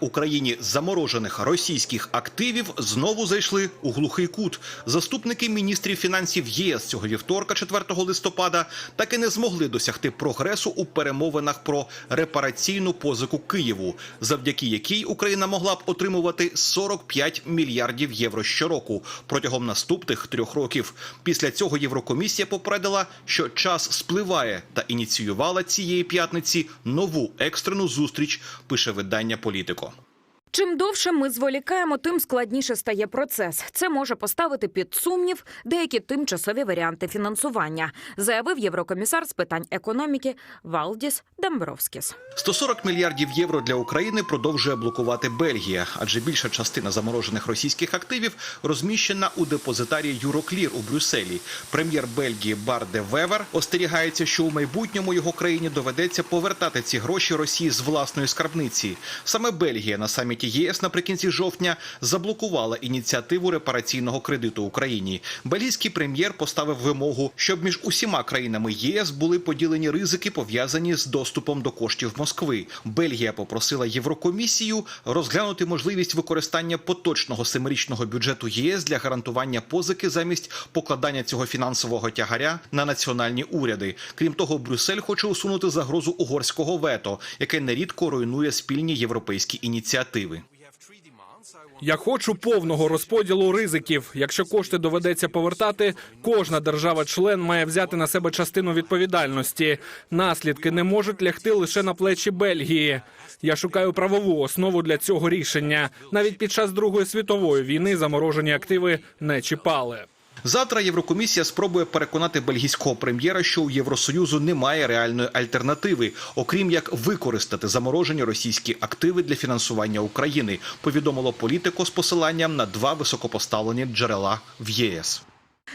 Україні заморожених російських активів знову зайшли у глухий кут. Заступники міністрів фінансів ЄС цього вівторка, 4 листопада, так і не змогли досягти прогресу у перемовинах про репараційну позику Києву, завдяки якій Україна могла б отримувати 45 мільярдів євро щороку протягом наступних трьох років. Після цього Єврокомісія попередила, що час спливає та ініціювала цієї п'ятниці нову екстрену зустріч. Пише видання Політико. Чим довше ми зволікаємо, тим складніше стає процес. Це може поставити під сумнів деякі тимчасові варіанти фінансування, заявив єврокомісар з питань економіки Валдіс Дембровскіс. 140 мільярдів євро для України продовжує блокувати Бельгія, адже більша частина заморожених російських активів розміщена у депозитарії Юроклір у Брюсселі. Прем'єр Бельгії Бар де Вевер остерігається, що у майбутньому його країні доведеться повертати ці гроші Росії з власної скарбниці. Саме Бельгія на саміті ЄС наприкінці жовтня заблокувала ініціативу репараційного кредиту Україні. Бельгійський прем'єр поставив вимогу, щоб між усіма країнами ЄС були поділені ризики, пов'язані з доступом до коштів Москви. Бельгія попросила Єврокомісію розглянути можливість використання поточного семирічного бюджету ЄС для гарантування позики замість покладання цього фінансового тягаря на національні уряди. Крім того, Брюссель хоче усунути загрозу угорського вето, яке нерідко руйнує спільні європейські ініціативи. Я хочу повного розподілу ризиків. Якщо кошти доведеться повертати, кожна держава-член має взяти на себе частину відповідальності. Наслідки не можуть лягти лише на плечі Бельгії. Я шукаю правову основу для цього рішення. Навіть під час Другої світової війни заморожені активи не чіпали. Завтра Єврокомісія спробує переконати бельгійського прем'єра, що у Євросоюзу немає реальної альтернативи, окрім як використати заморожені російські активи для фінансування України. Повідомило політико з посиланням на два високопоставлені джерела в ЄС.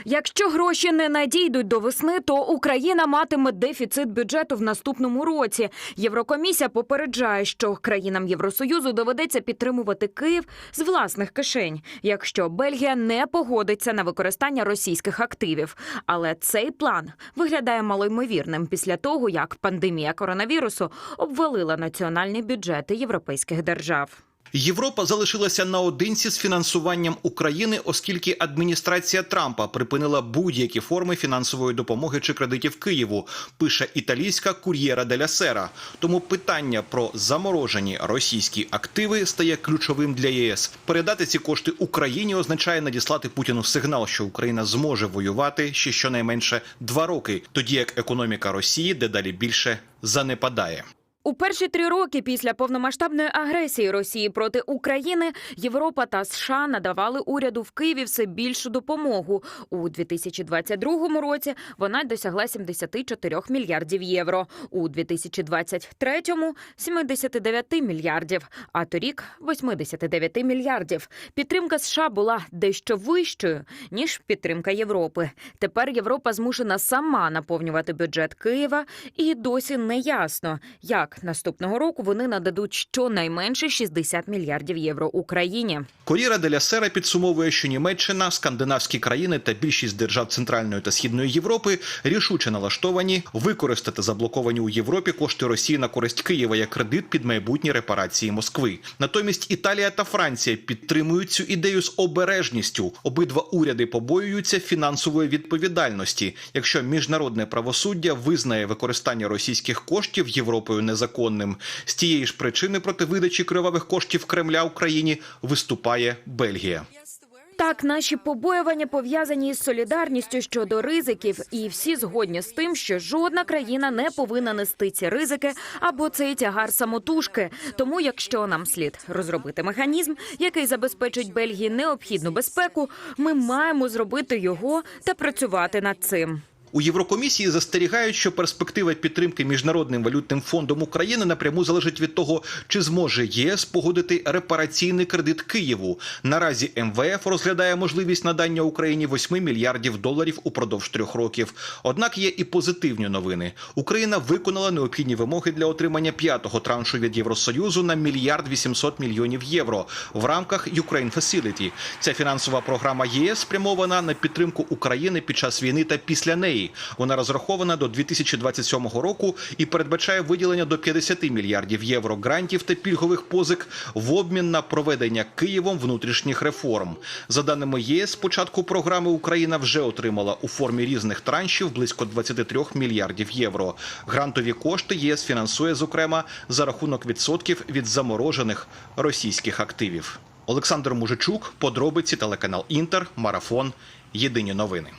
Якщо гроші не надійдуть до весни, то Україна матиме дефіцит бюджету в наступному році. Єврокомісія попереджає, що країнам Євросоюзу доведеться підтримувати Київ з власних кишень, якщо Бельгія не погодиться на використання російських активів. Але цей план виглядає малоймовірним після того, як пандемія коронавірусу обвалила національні бюджети європейських держав. Європа залишилася наодинці з фінансуванням України, оскільки адміністрація Трампа припинила будь-які форми фінансової допомоги чи кредитів Києву. Пише італійська кур'єра деля сера. Тому питання про заморожені російські активи стає ключовим для ЄС. Передати ці кошти Україні означає надіслати Путіну сигнал, що Україна зможе воювати ще щонайменше два роки, тоді як економіка Росії дедалі більше занепадає. У перші три роки після повномасштабної агресії Росії проти України Європа та США надавали уряду в Києві все більшу допомогу. У 2022 році вона досягла 74 мільярдів євро. У 2023 – 79 мільярдів, а торік – 89 мільярдів. Підтримка США була дещо вищою ніж підтримка Європи. Тепер Європа змушена сама наповнювати бюджет Києва, і досі не ясно, як наступного року вони нададуть щонайменше 60 мільярдів євро Україні. Коріра деля Сера підсумовує, що Німеччина, скандинавські країни та більшість держав Центральної та Східної Європи рішуче налаштовані використати заблоковані у Європі кошти Росії на користь Києва як кредит під майбутні репарації Москви. Натомість Італія та Франція підтримують цю ідею з обережністю. Обидва уряди побоюються фінансової відповідальності, якщо міжнародне правосуддя визнає використання російських коштів Європою незаконним. З тієї ж причини проти видачі кривавих коштів Кремля Україні виступає Бельгія. Так, наші побоювання пов'язані із солідарністю щодо ризиків, і всі згодні з тим, що жодна країна не повинна нести ці ризики або цей тягар самотужки. Тому, якщо нам слід розробити механізм, який забезпечить Бельгії необхідну безпеку, ми маємо зробити його та працювати над цим. У Єврокомісії застерігають, що перспектива підтримки міжнародним валютним фондом України напряму залежить від того, чи зможе єС погодити репараційний кредит Києву. Наразі МВФ розглядає можливість надання Україні 8 мільярдів доларів упродовж трьох років. Однак є і позитивні новини. Україна виконала необхідні вимоги для отримання п'ятого траншу від Євросоюзу на мільярд 800 мільйонів євро в рамках Ukraine Facility. Ця фінансова програма ЄС спрямована на підтримку України під час війни та після неї. Брюсселі. Вона розрахована до 2027 року і передбачає виділення до 50 мільярдів євро грантів та пільгових позик в обмін на проведення Києвом внутрішніх реформ. За даними ЄС, початку програми Україна вже отримала у формі різних траншів близько 23 мільярдів євро. Грантові кошти єС фінансує зокрема за рахунок відсотків від заморожених російських активів. Олександр Мужичук, подробиці телеканал Інтер, марафон. Єдині новини.